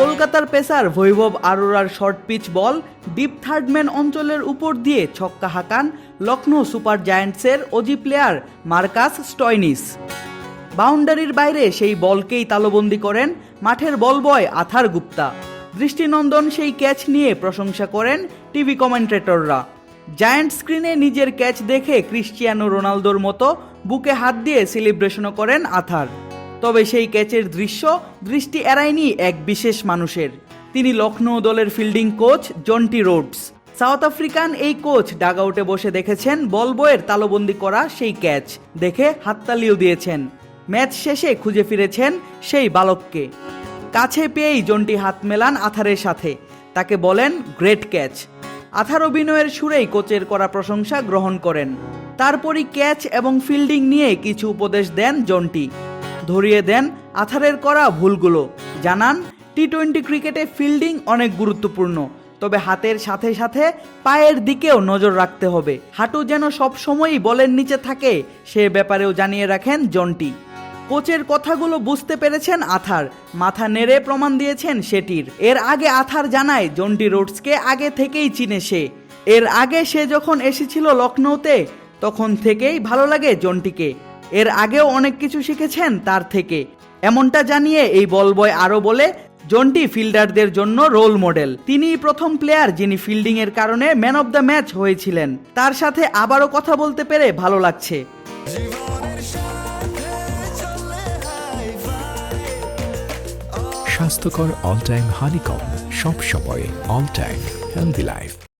কলকাতার pacer Vaibhav আরোরার short pitch ball deep third man অঞ্চলের উপর দিয়ে ছক্কা হাঁকান লখনৌ সুপার জায়ান্টসের অজি প্লেয়ার মার্কাস স্টয়নিস। বাউন্ডারির বাইরে সেই বলকেই তালবন্দি করেন মাঠের বল বয় আথার গুপ্তা। দৃষ্টিনন্দন সেই ক্যাচ নিয়ে প্রশংসা করেন টিভি কমেন্টেটররা। জায়ান্ট স্ক্রিনে নিজের ক্যাচ দেখে ক্রিশ্চিয়ানো রোনালদোর মতো বুকে হাত দিয়ে সেলিব্রেশনও করেন আথার। তবে সেই ক্যাচের দৃশ্য, দৃষ্টি এড়ায়নি এক বিশেষ মানুষের। তিনি লখনৌ দলের fielding coach Jonty Rhodes. South African এই কোচ ডাগআউটে বসে দেখেছেন বল বয়ের তালবন্দি করা সেই ক্যাচ। দেখে হাততালিও দিয়েছেন। ম্যাচ শেষে খুঁজে ফিরেছেন সেই বালককে। কাছে পেয়েই জন্টি হাত মেলান আথারের সাথে। তাকে বলেন গ্রেট ক্যাচ। আথার অভিনয়ের সুরেই কোচের করা প্রশংসা গ্রহণ করেন। তারপরই ক্যাচ এবং ফিল্ডিং নিয়ে কিছু উপদেশ দেন জন্টি। ধরিয়ে দেন আথারের করা ভুলগুলো। জানান টি টোয়েন্টি ক্রিকেটে ফিল্ডিং অনেক গুরুত্বপূর্ণ, তবে হাতের সাথে সাথে পায়ের দিকেও নজর রাখতে হবে। হাঁটু যেন সব সময়ই বলের নিচে থাকে, সে ব্যাপারেও জানিয়ে রাখেন জন্টি। কোচের কথাগুলো বুঝতে পেরেছেন আথার, মাথা নেড়ে প্রমাণ দিয়েছেন সেটির। এর আগে আথার জানায়, জন্টি রোডসকে আগে থেকেই চিনে সে। এর আগে সে যখন এসেছিল লখনৌতে তখন থেকেই ভালো লাগে জন্টিকে। এর আগেও অনেক কিছু শিখেছেন তার থেকে। এমনটা জানিয়ে এই বল বয় আরও বলে, জন্টি ফিল্ডারদের জন্য রোল মডেল। তিনি প্রথম প্লেয়ার যিনি ফিল্ডিং এর কারণে ম্যান অব দ্য ম্যাচ হয়েছিলেন। তার সাথে আবারও কথা বলতে পেরে ভালো লাগছে। স্বাস্থ্যকর অল টাইম হানিকম সব সময় অল টাইম হেলদি লাইফ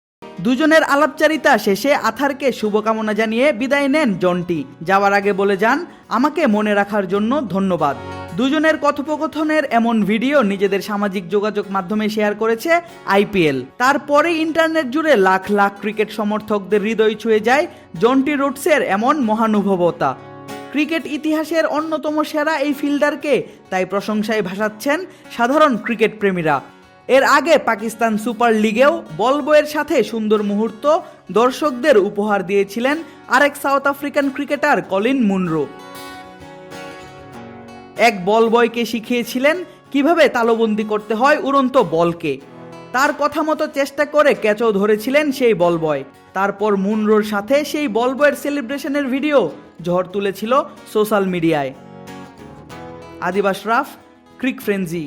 দুজনের আলাপচারিতা শেষে আথারকে শুভকামনা জানিয়ে বিদায় নেন জন্টি। যাওয়ার আগে বলে যান, আমাকে মনে রাখার জন্য ধন্যবাদ। দুজনের কথোপকথনের এমন ভিডিও নিজেদের সামাজিক যোগাযোগ মাধ্যমে শেয়ার করেছে আইপিএল। তারপরে ইন্টারনেট জুড়ে লাখ লাখ ক্রিকেট সমর্থকদের হৃদয় ছুঁয়ে যায় জন্টি রুটসের এমন মহানুভবতা। ক্রিকেট ইতিহাসের অন্যতম সেরা এই ফিল্ডারকে তাই প্রশংসায় ভাসাচ্ছেন সাধারণ ক্রিকেট প্রেমীরা। এর আগে পাকিস্তান সুপার লিগেও বল বয়ের সাথে সুন্দর মুহূর্ত দর্শকদের উপহার দিয়েছিলেন আরেক south African cricketer Colin Munro. এক বল বয়কে শিখিয়েছিলেন কীভাবে তালবন্দি করতে হয় উড়ন্ত বলকে। তার কথা মতো চেষ্টা করে ক্যাচও ধরেছিলেন সেই বল বয়। তারপর মুনরোর সাথে সেই বল বয়ের সেলিব্রেশনের ভিডিও ঝড় তুলেছিল সোশ্যাল মিডিয়ায়। আদিবাস রাফ, ক্রিক ফ্রেঞ্জি